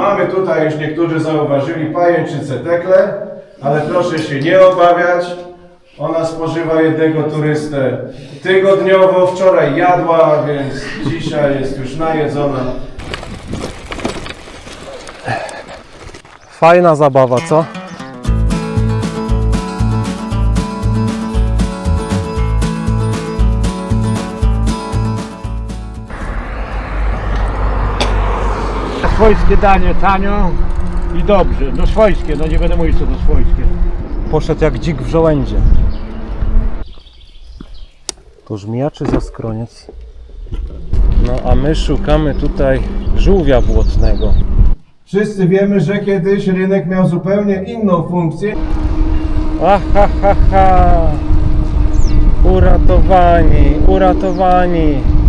Mamy tutaj, już niektórzy zauważyli, pajęczycę tekle, ale proszę się nie obawiać. Ona spożywa jednego turystę tygodniowo. Wczoraj jadła, więc dzisiaj jest już najedzona. Fajna zabawa, co? Swojskie danie tanio i dobrze. No swojskie, no nie będę mówić co to swojskie. Poszedł jak dzik w żołędzie. To żmija czy zaskroniec? No a my szukamy tutaj żółwia błotnego. Wszyscy wiemy, że kiedyś rynek miał zupełnie inną funkcję. Aha, ha, ha. Uratowani, uratowani.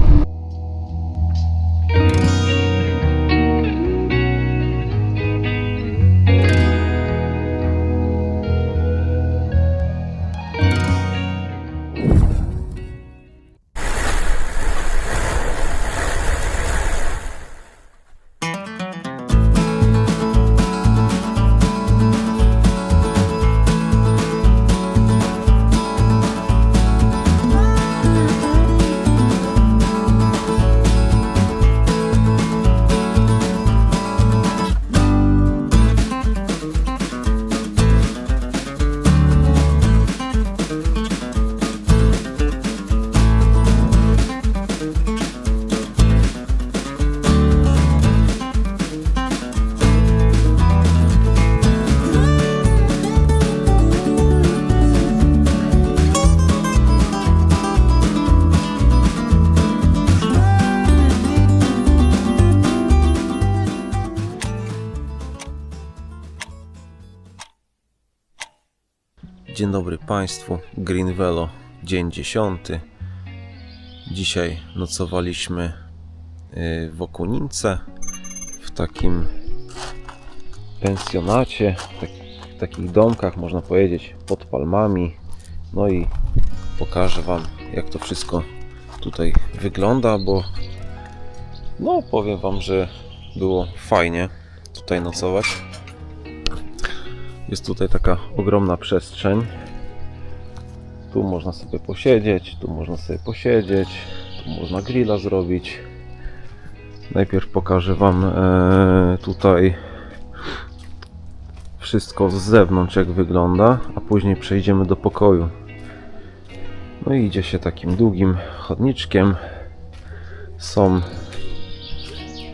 Dzień dobry Państwu, Green Velo, dzień dziesiąty. Dzisiaj nocowaliśmy y, w Okunince, w takim pensjonacie, tak, takich domkach, można powiedzieć, pod palmami. No i pokażę Wam, jak to wszystko tutaj wygląda, bo no powiem Wam, że było fajnie tutaj nocować. Jest tutaj taka ogromna przestrzeń. Tu można sobie posiedzieć, tu można sobie posiedzieć, tu można grilla zrobić. Najpierw pokażę Wam e, tutaj wszystko z zewnątrz, jak wygląda, a później przejdziemy do pokoju. No i idzie się takim długim chodniczkiem. Są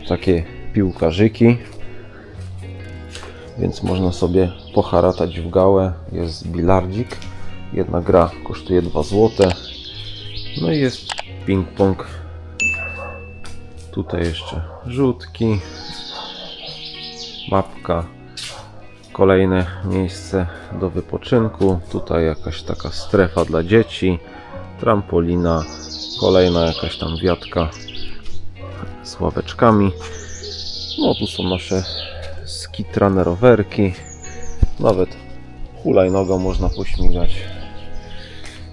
takie piłkarzyki, więc można sobie poharatać w gałę. Jest bilardzik. Jedna gra kosztuje 2 zł. No i jest ping-pong. Tutaj jeszcze rzutki. Mapka. Kolejne miejsce do wypoczynku. Tutaj jakaś taka strefa dla dzieci. Trampolina. Kolejna jakaś tam wiatka z ławeczkami. No tu są nasze skitrane rowerki. Nawet hulajnogą można pośmigać.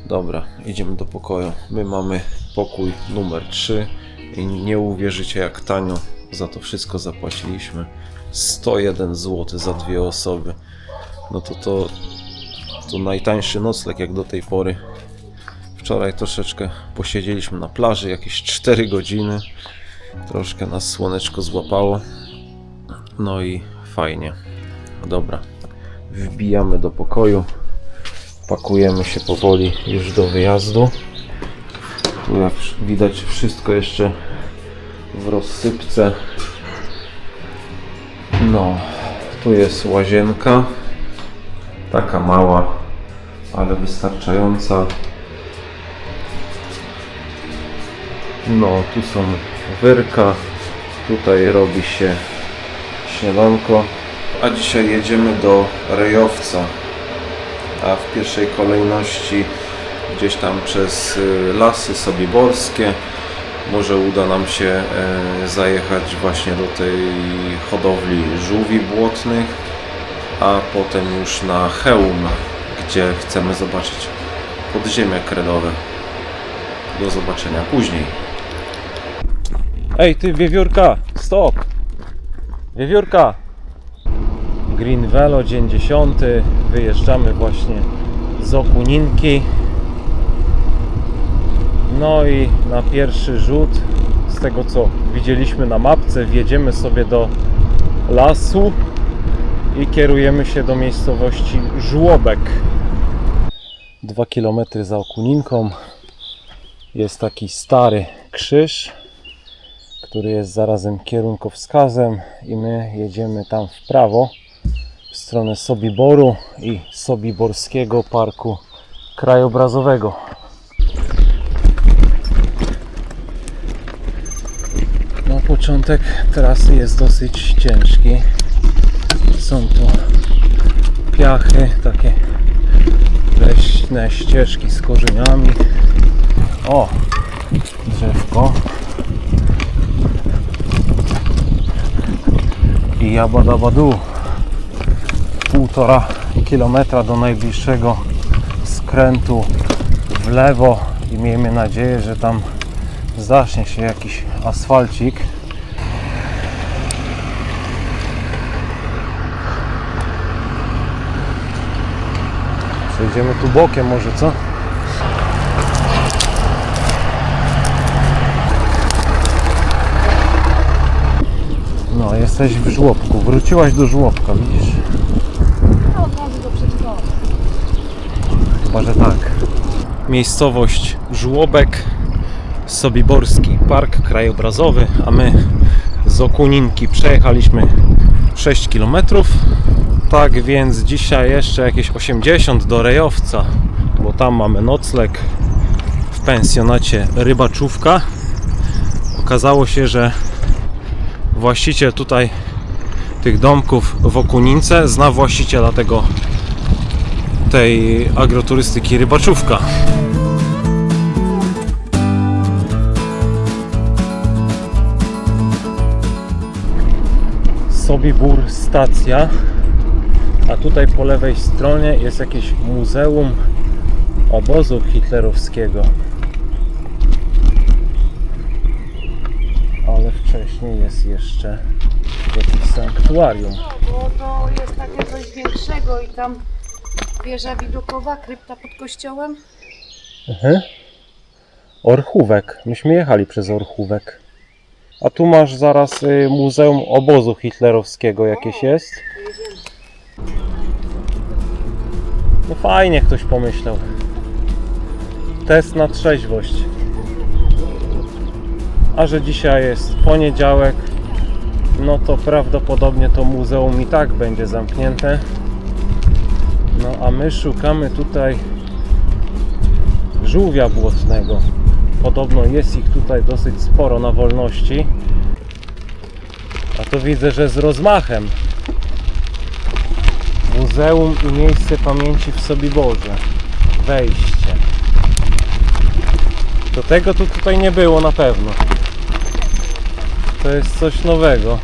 Dobra, idziemy do pokoju. My mamy pokój numer 3 i nie uwierzycie jak tanio za to wszystko zapłaciliśmy. 101 zł za dwie osoby. No to to, to najtańszy nocleg jak do tej pory. Wczoraj troszeczkę posiedzieliśmy na plaży, jakieś 4 godziny. Troszkę nas słoneczko złapało. No i fajnie. Dobra. Wbijamy do pokoju. Pakujemy się powoli już do wyjazdu. Tu jak widać wszystko jeszcze w rozsypce. No, tu jest łazienka. Taka mała, ale wystarczająca. No, tu są wyrka. Tutaj robi się śniadanko. A dzisiaj jedziemy do Rejowca. A w pierwszej kolejności gdzieś tam przez y, lasy sobieborskie. Może uda nam się e, zajechać właśnie do tej hodowli żółwi błotnych, a potem już na Chełm, gdzie chcemy zobaczyć podziemia kredowe. Do zobaczenia później. Ej, ty wiewiórka, stop! Wiewiórka! Green Velo, dzień 10. Wyjeżdżamy właśnie z Okuninki. No i na pierwszy rzut, z tego co widzieliśmy na mapce, wjedziemy sobie do lasu i kierujemy się do miejscowości Żłobek. 2 km za Okuninką jest taki stary krzyż, który jest zarazem kierunkowskazem i my jedziemy tam w prawo w stronę Sobiboru i Sobiborskiego Parku Krajobrazowego. No początek trasy jest dosyć ciężki. Są tu piachy, takie leśne ścieżki z korzeniami. O, drzewko. I jabadabadu. Półtora kilometra do najbliższego skrętu w lewo i miejmy nadzieję, że tam zacznie się jakiś asfalcik. Przejdziemy tu bokiem może, co? No, jesteś w żłobku. Wróciłaś do żłobka, widzisz? Od razu do przedszkola. Tak. Miejscowość Żłobek, Sobiborski Park Krajobrazowy, a my z Okuninki przejechaliśmy 6 km. Tak więc dzisiaj jeszcze jakieś 80 do Rejowca, bo tam mamy nocleg w pensjonacie Rybaczówka. Okazało się, że właściciel tutaj tych domków w Okunince zna właściciela tego tej agroturystyki rybaczówka. Sobibór stacja, a tutaj po lewej stronie jest jakieś muzeum obozu hitlerowskiego. Ale wcześniej jest jeszcze jakieś sanktuarium. No, bo to jest takie coś większego i tam wieża widokowa, krypta pod kościołem. Mhm. Orchówek. Myśmy jechali przez Orchówek. A tu masz zaraz y, Muzeum Obozu Hitlerowskiego jakieś jest. No fajnie ktoś pomyślał. Test na trzeźwość. A że dzisiaj jest poniedziałek, no to prawdopodobnie to muzeum i tak będzie zamknięte. No a my szukamy tutaj żółwia błotnego. Podobno jest ich tutaj dosyć sporo na wolności. A to widzę, że z rozmachem. Muzeum i miejsce pamięci w Sobiborze. Wejście. Do tego tu tutaj nie było na pewno. To jest coś nowego.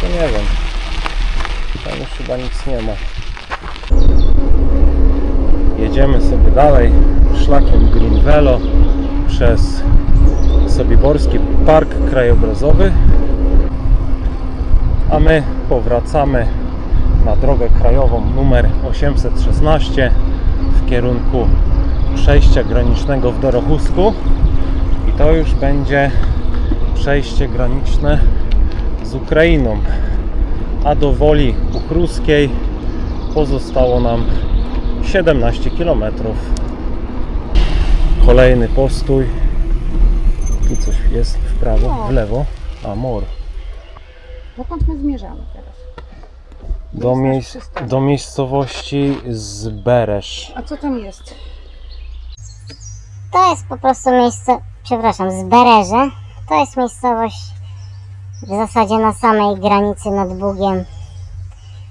To nie wiem. Tam już chyba nic nie ma. Jedziemy sobie dalej szlakiem Green Velo przez Sobiborski Park Krajobrazowy. A my powracamy na drogę krajową numer 816 w kierunku przejścia granicznego w Dorochusku. I to już będzie przejście graniczne z Ukrainą, a do Woli Uchruskiej pozostało nam 17 km. Kolejny postój. Tu coś jest w prawo, w lewo. A mor. Dokąd my zmierzamy teraz? Do, miejsc, do miejscowości Zberesz. A co tam jest? To jest po prostu miejsce, przepraszam, Zbereże. To jest miejscowość w zasadzie na samej granicy nad Bugiem.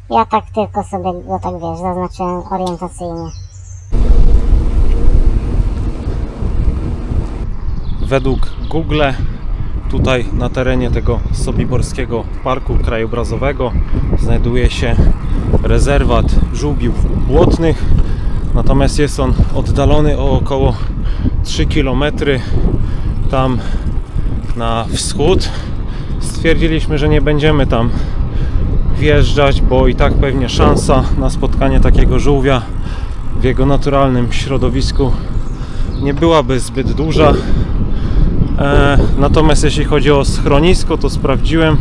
Ja tak tylko sobie go tak wiesz, zaznaczyłem orientacyjnie. Według Google Tutaj na terenie tego Sobiborskiego Parku Krajobrazowego znajduje się rezerwat żółbiów błotnych. Natomiast jest on oddalony o około 3 km tam na wschód. Stwierdziliśmy, że nie będziemy tam wjeżdżać, bo i tak pewnie szansa na spotkanie takiego żółwia w jego naturalnym środowisku nie byłaby zbyt duża. E, natomiast jeśli chodzi o schronisko, to sprawdziłem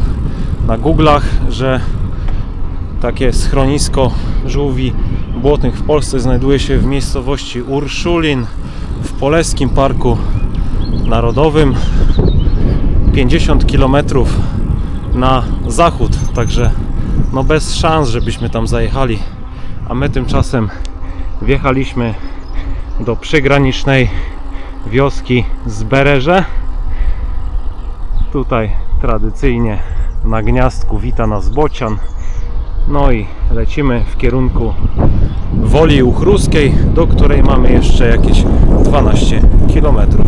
na Google'ach, że takie schronisko żółwi błotnych w Polsce znajduje się w miejscowości Urszulin w Poleskim Parku Narodowym 50 km na zachód, także no bez szans, żebyśmy tam zajechali. A my tymczasem wjechaliśmy do przygranicznej wioski Zbereże. Tutaj tradycyjnie na gniazdku wita nas bocian. No i lecimy w kierunku Woli Uchruskiej, do której mamy jeszcze jakieś 12 kilometrów.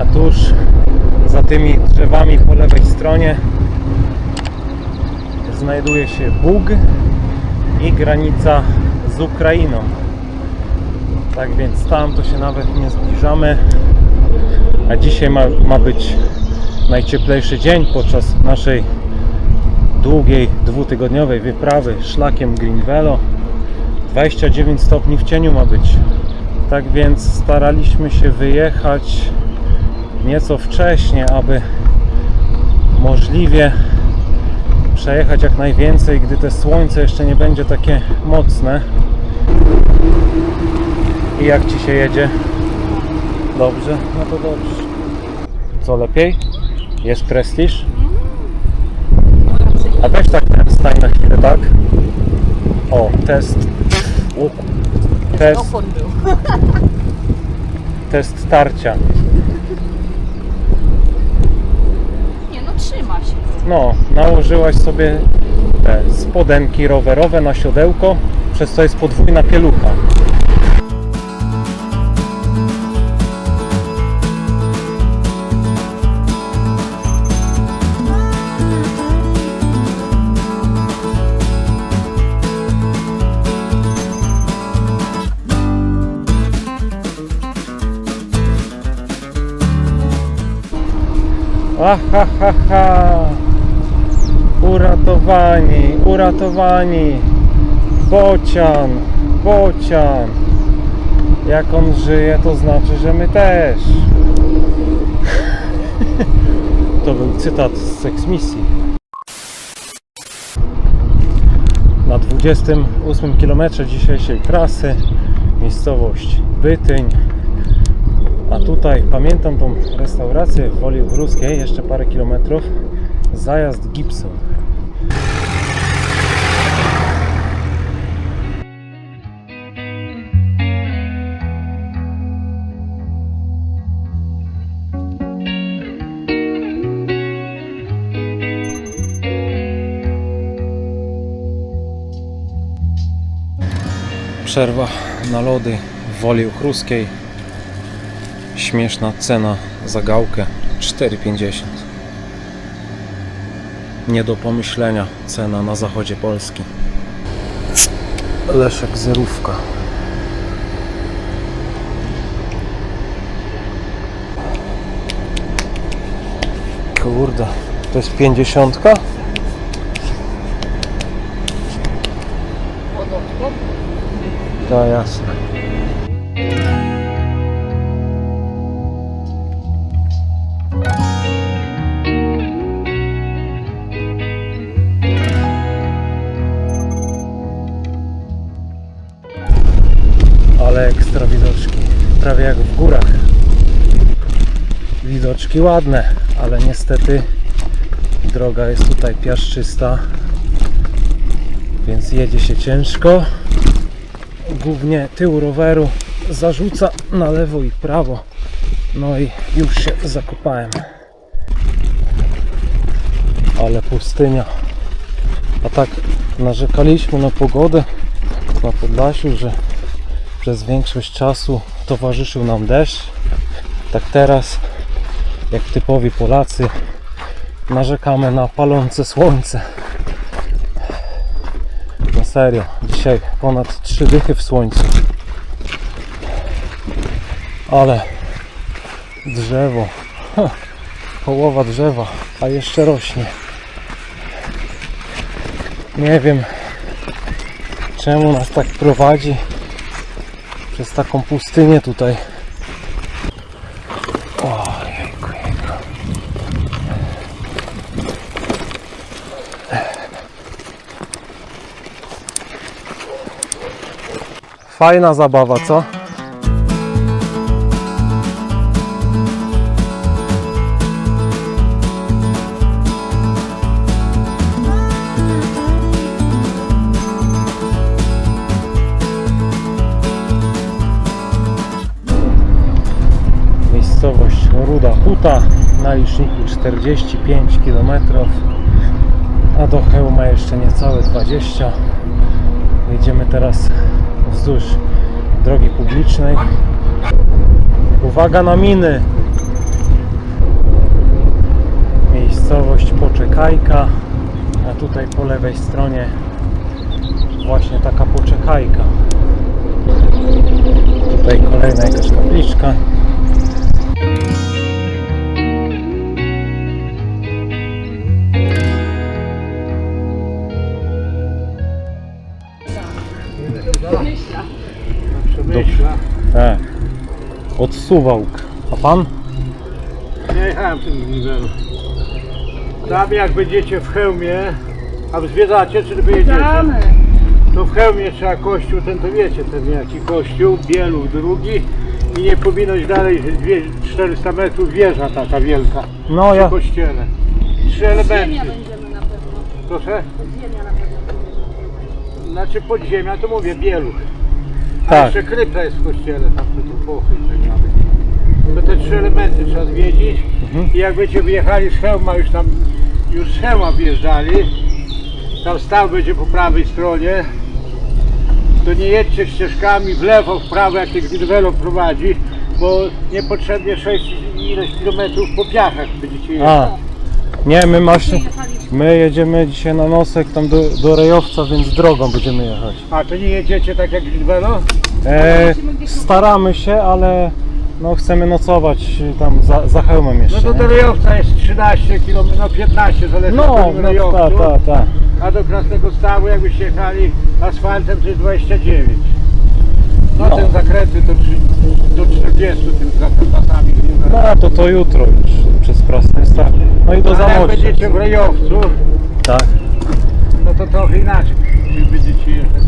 A tuż za tymi drzewami po lewej stronie znajduje się Bóg i granica z Ukrainą. Tak więc tam to się nawet nie zbliżamy. A dzisiaj ma, ma być najcieplejszy dzień podczas naszej długiej, dwutygodniowej wyprawy szlakiem Green Velo. 29 stopni w cieniu ma być. Tak więc staraliśmy się wyjechać nieco wcześniej, aby możliwie przejechać jak najwięcej, gdy te słońce jeszcze nie będzie takie mocne. I jak Ci się jedzie? Dobrze? No to dobrze. Co lepiej? Jest prestiż? A weź tak stań na chwilę, tak? O, test. Łuku. Test. Test tarcia. Nie no, trzyma się. No, nałożyłaś sobie te spodenki rowerowe na siodełko, przez co jest podwójna pielucha. Ahahaha! Uratowani, uratowani! Bocian, bocian! Jak on żyje, to znaczy, że my też. To był cytat z Sex Misji. Na 28 km dzisiejszej trasy miejscowość Bytyń. A tutaj pamiętam tą restaurację w Woli Ruskiej, jeszcze parę kilometrów. Zajazd Gibson. Przerwa na lody w Woli Uchruskiej. Śmieszna cena za gałkę 4,50. Nie do pomyślenia cena na zachodzie Polski. Leszek zerówka. Kurde, to jest 50? Tak, jasne. Ładne, ale niestety droga jest tutaj piaszczysta, więc jedzie się ciężko. Głównie tył roweru zarzuca na lewo i prawo. No i już się zakopałem. Ale pustynia. A tak narzekaliśmy na pogodę na Podlasiu, że przez większość czasu towarzyszył nam deszcz, tak teraz, jak typowi Polacy, narzekamy na palące słońce. Na serio, dzisiaj ponad 3 dychy w słońcu. Ale drzewo, ha, połowa drzewa, a jeszcze rośnie. Nie wiem, czemu nas tak prowadzi przez taką pustynię tutaj. Fajna zabawa, co? Miejscowość Ruda Huta na liczniku 45 km, a do Chełma jeszcze niecałe 20. Jedziemy teraz wzdłuż drogi publicznej. Uwaga na miny! Miejscowość Poczekajka, a tutaj po lewej stronie właśnie taka poczekajka. Tutaj kolejna jakaś kapliczka. Od Suwałk. A pan? Nie jechałem tym niwelu. Tam jak będziecie w hełmie, a zwiedzacie, czy wyjedziecie? To w hełmie trzeba kościół, ten to wiecie, ten jaki kościół, bieluch drugi i nie powinnoś dalej dwie- 400 metrów wieża taka wielka No przy ja. kościele. Trzy elementy. Proszę? Znaczy podziemia to mówię bieluch. A Tak. jeszcze krypta jest w kościele, tam te tu pochy i tak dalej. To te trzy elementy trzeba zwiedzić Mhm. i jak będziecie wyjechali z Chełma, już tam, już z Chełma wjeżdżali, tam staw będzie po prawej stronie, to nie jedźcie ścieżkami w lewo, w prawo, jak ten Gridwelo prowadzi, bo niepotrzebnie 6 ileś kilometrów po piachach będziecie jechać. A. Nie, my właśnie. My jedziemy dzisiaj na nosek tam do, do Rejowca, więc drogą będziemy jechać. A to nie jedziecie tak jak Gridwelo? E, staramy się, ale no chcemy nocować tam za, za hełmem No jeszcze. to do nie? Rejowca jest 13 km, no 15 zależy No, od no tak, tak, tak. A do Krasnego Stawu jakbyście jechali asfaltem to jest 29. No, No. ten zakręty trzy- do 40 tym zakrętami. No to to jutro już przez Krasny Staw. No i do Ale jak Zamościa. będziecie w Rejowcu, Tak. no to trochę inaczej będziecie jechać.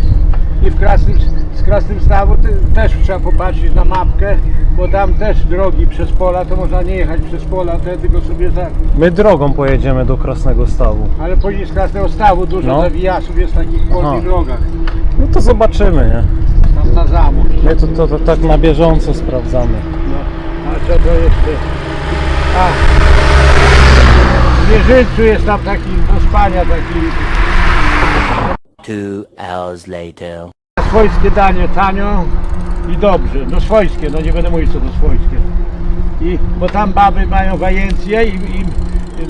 I w Krasnym, z Krasnym Stawu te- też trzeba popatrzeć na mapkę, bo tam też drogi przez pola, to można nie jechać przez pola, to tylko sobie za... My drogą pojedziemy do Krasnego Stawu. Ale później z Krasnego Stawu dużo No. zawijasów jest w takich Aha. polnych drogach, No to zobaczymy, nie? tam na zamok. My to, to, to tak na bieżąco sprawdzamy. No, a co to jeszcze? A, w Wieżycu jest tam taki do spania taki Two hours later. Swojskie danie tanio i dobrze. No swojskie, no nie będę mówić co to swojskie. I, bo tam baby mają wajencję i, i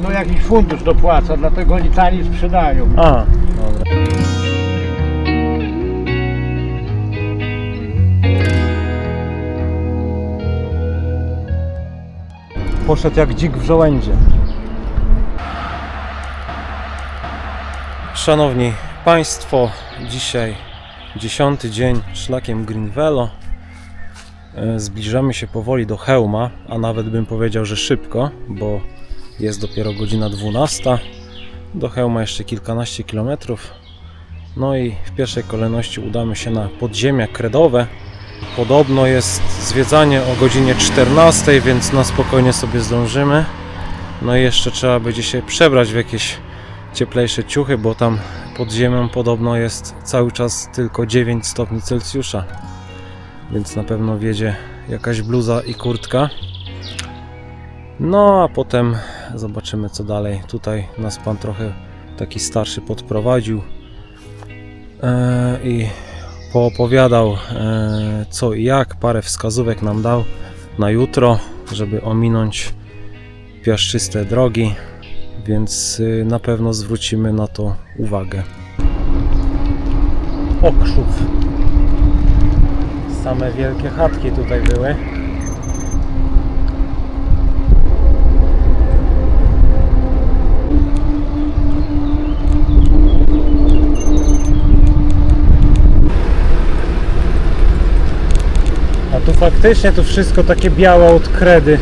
no jakiś fundusz dopłaca, dlatego oni taniej sprzedają. A, dobra. Poszedł jak dzik w żołędzie. Szanowni Państwo, dzisiaj dziesiąty dzień szlakiem Greenvelo. E, Zbliżamy się powoli do Chełma, a nawet bym powiedział, że szybko, bo jest dopiero godzina 12. Do Chełma jeszcze kilkanaście kilometrów. No i w pierwszej kolejności udamy się na podziemia kredowe. Podobno jest zwiedzanie o godzinie 14, więc na spokojnie sobie zdążymy. No i jeszcze trzeba będzie się przebrać w jakieś cieplejsze ciuchy, bo tam pod ziemią podobno jest cały czas tylko 9 stopni Celsjusza. Więc na pewno wiedzie jakaś bluza i kurtka. No a potem zobaczymy co dalej. Tutaj nas pan trochę taki starszy podprowadził Eee, i poopowiadał e, co i jak, parę wskazówek nam dał na jutro, żeby ominąć piaszczyste drogi, więc y, na pewno zwrócimy na to uwagę. Okrzów. Same wielkie chatki tutaj były. A tu faktycznie to wszystko takie białe od kredy.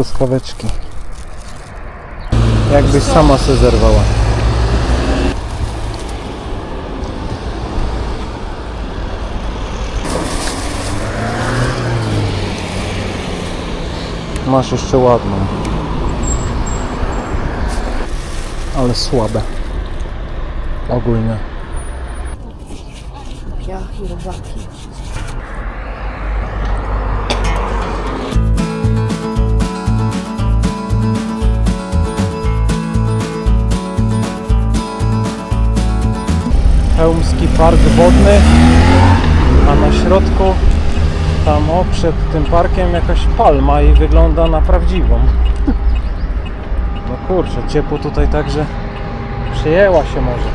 Truskaweczki. Jakbyś sama se zerwała. Masz jeszcze ładną. Ale słabe. Ogólnie. Piach i robaki. Chełmski Park Wodny, a na środku tam o, przed tym parkiem jakaś palma i wygląda na prawdziwą. No kurczę, ciepło tutaj także przyjęła się może.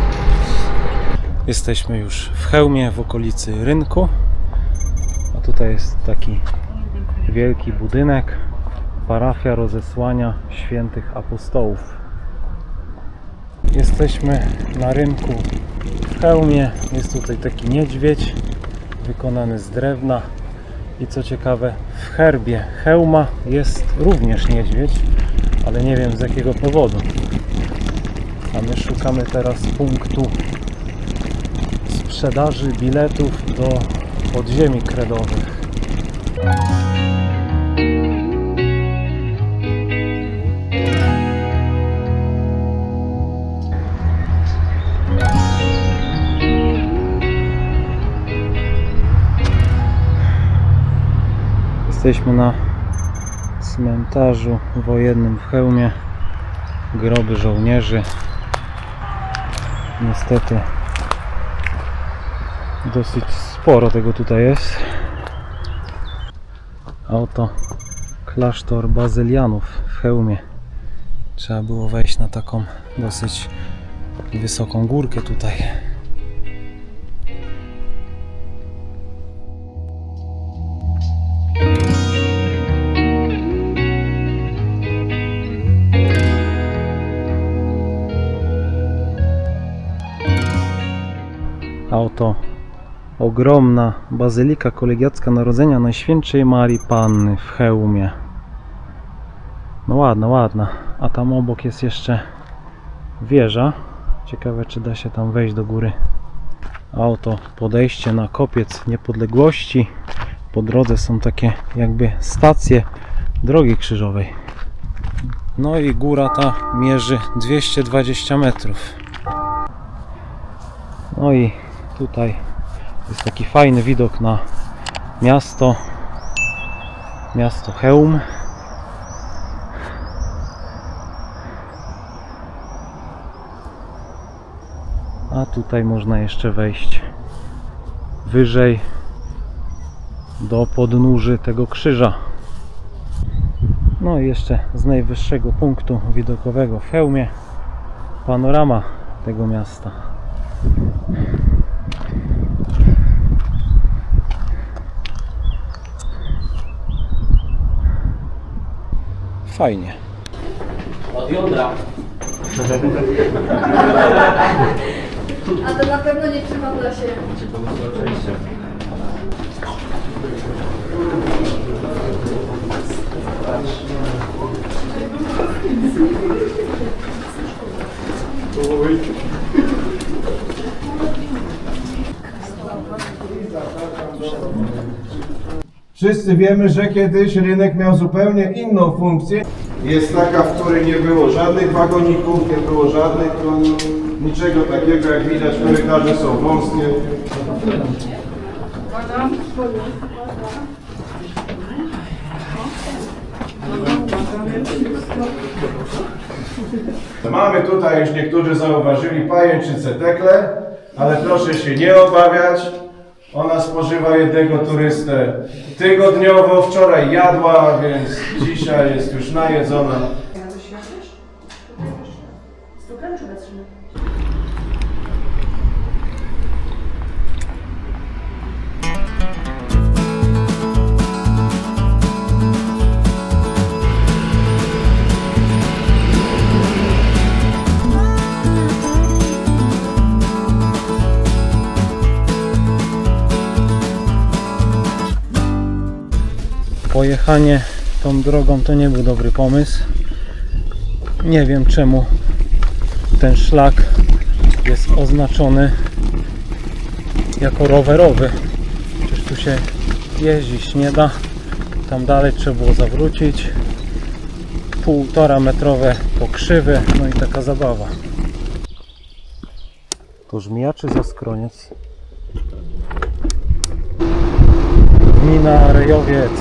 Jesteśmy już w Chełmie, w okolicy rynku. A tutaj jest taki wielki budynek. Parafia rozesłania świętych apostołów. Jesteśmy na rynku hełmie. Jest tutaj taki niedźwiedź wykonany z drewna. I co ciekawe, w herbie hełma jest również niedźwiedź, ale nie wiem z jakiego powodu. A my szukamy teraz punktu sprzedaży biletów do podziemi kredowych. Jesteśmy na cmentarzu wojennym w Chełmie. Groby żołnierzy. Niestety dosyć sporo tego tutaj jest. A oto klasztor bazylianów w Chełmie. Trzeba było wejść na taką dosyć wysoką górkę tutaj. Oto ogromna bazylika kolegiacka Narodzenia Najświętszej Marii Panny w Chełmie. No ładna, ładna. A tam obok jest jeszcze wieża. Ciekawe czy da się tam wejść do góry. A oto podejście na kopiec niepodległości. Po drodze są takie jakby stacje drogi krzyżowej. No i góra ta mierzy 220 metrów. No i tutaj jest taki fajny widok na miasto. Miasto Chełm. A tutaj można jeszcze wejść wyżej do podnóży tego krzyża. No i jeszcze z najwyższego punktu widokowego w Chełmie panorama tego miasta. Fajnie. A to na pewno nie przypomina się. Wszyscy wiemy, że kiedyś rynek miał zupełnie inną funkcję. Jest taka, w której nie było żadnych wagoników, nie było żadnych koni, niczego takiego, jak widać korytarze są wąskie. Mamy tutaj, już niektórzy zauważyli, pajęczycę tekle, ale proszę się nie obawiać. Ona spożywa jednego turystę tygodniowo. Wczoraj jadła, więc dzisiaj jest już najedzona. Pojechanie tą drogą to nie był dobry pomysł. Nie wiem czemu ten szlak jest oznaczony jako rowerowy. Przecież tu się jeździć nie da. Tam dalej trzeba było zawrócić. Półtora metrowe pokrzywy, no i taka zabawa. To żmija czy zaskroniec? Gmina Rejowiec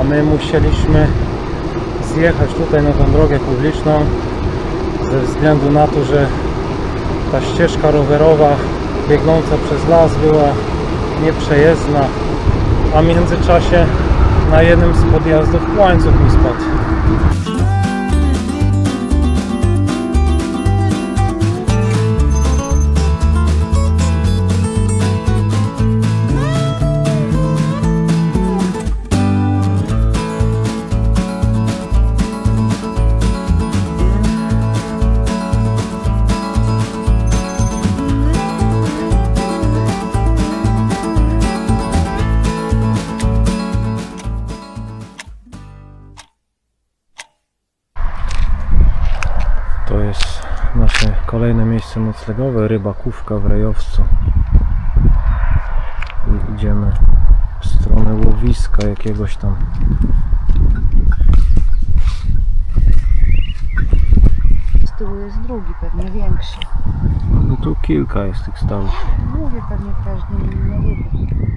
a my musieliśmy zjechać tutaj na tą drogę publiczną ze względu na to, że ta ścieżka rowerowa biegnąca przez las była nieprzejezdna, a w międzyczasie na jednym z podjazdów łańcuch mi spadł. Kolejne miejsce noclegowe, rybakówka w Rejowcu. I idziemy w stronę łowiska jakiegoś tam. Z tyłu jest drugi, pewnie większy. No tu kilka jest tych stawów. Mówię pewnie każdy inny ryby.